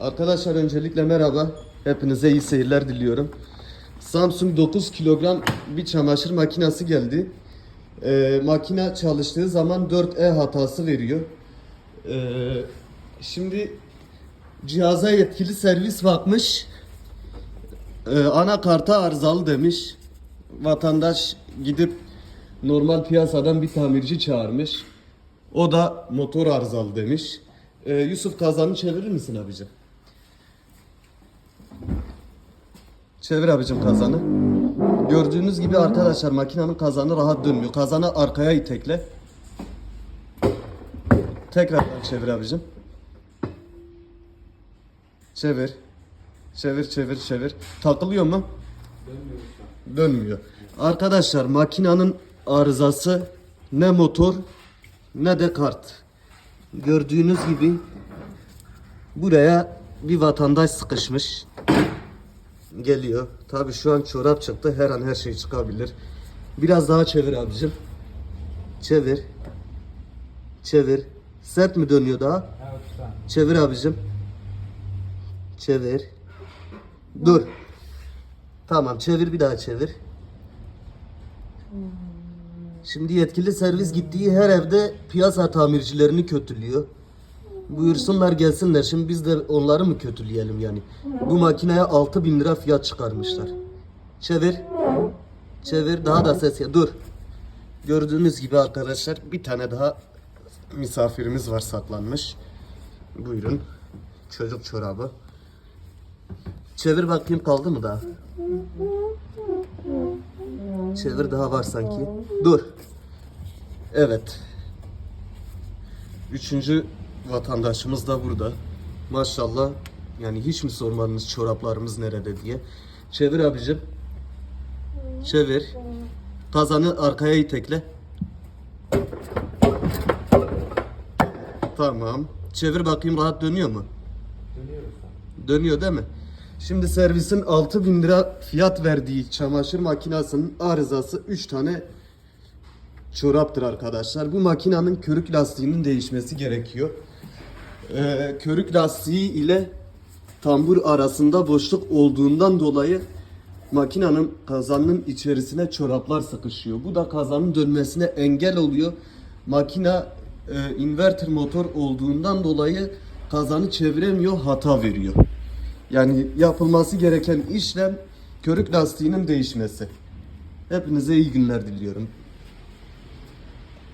Arkadaşlar öncelikle merhaba. Hepinize iyi seyirler diliyorum. Samsung 9 kilogram bir çamaşır makinesi geldi. Ee, makine çalıştığı zaman 4E hatası veriyor. Ee, şimdi cihaza yetkili servis bakmış. Ee, anakarta arızalı demiş. Vatandaş gidip normal piyasadan bir tamirci çağırmış. O da motor arızalı demiş. Ee, Yusuf kazanı çevirir misin abicim? Çevir abicim kazanı. Gördüğünüz gibi arkadaşlar makinenin kazanı rahat dönmüyor. Kazanı arkaya itekle. Tekrar çevir abicim. Çevir. Çevir çevir çevir. Takılıyor mu? Dönmüyor. Arkadaşlar makinenin arızası ne motor ne de kart. Gördüğünüz gibi buraya bir vatandaş sıkışmış. Geliyor. Tabi şu an çorap çıktı. Her an her şey çıkabilir. Biraz daha çevir abicim. Çevir. Çevir. Sert mi dönüyor daha? Evet. Çevir abicim. Çevir. Dur. Tamam çevir bir daha çevir. Şimdi yetkili servis gittiği her evde piyasa tamircilerini kötülüyor. Buyursunlar gelsinler. Şimdi biz de onları mı kötüleyelim yani? Bu makineye 6000 lira fiyat çıkarmışlar. Çevir. Çevir. Daha da ses ya. Dur. Gördüğünüz gibi arkadaşlar bir tane daha misafirimiz var saklanmış. Buyurun. Çocuk çorabı. Çevir bakayım kaldı mı daha? Çevir daha var sanki. Dur. Evet. Üçüncü vatandaşımız da burada. Maşallah. Yani hiç mi sormadınız çoraplarımız nerede diye. Çevir abicim. Çevir. Kazanı arkaya itekle. Tamam. Çevir bakayım rahat dönüyor mu? Dönüyor. Dönüyor değil mi? Şimdi servisin 6000 lira fiyat verdiği çamaşır makinesinin arızası 3 tane çoraptır arkadaşlar. Bu makinenin körük lastiğinin değişmesi gerekiyor. Ee, körük lastiği ile tambur arasında boşluk olduğundan dolayı makinenin kazanın içerisine çoraplar sıkışıyor. Bu da kazanın dönmesine engel oluyor. Makine e, inverter motor olduğundan dolayı kazanı çeviremiyor, hata veriyor. Yani yapılması gereken işlem körük lastiğinin değişmesi. Hepinize iyi günler diliyorum.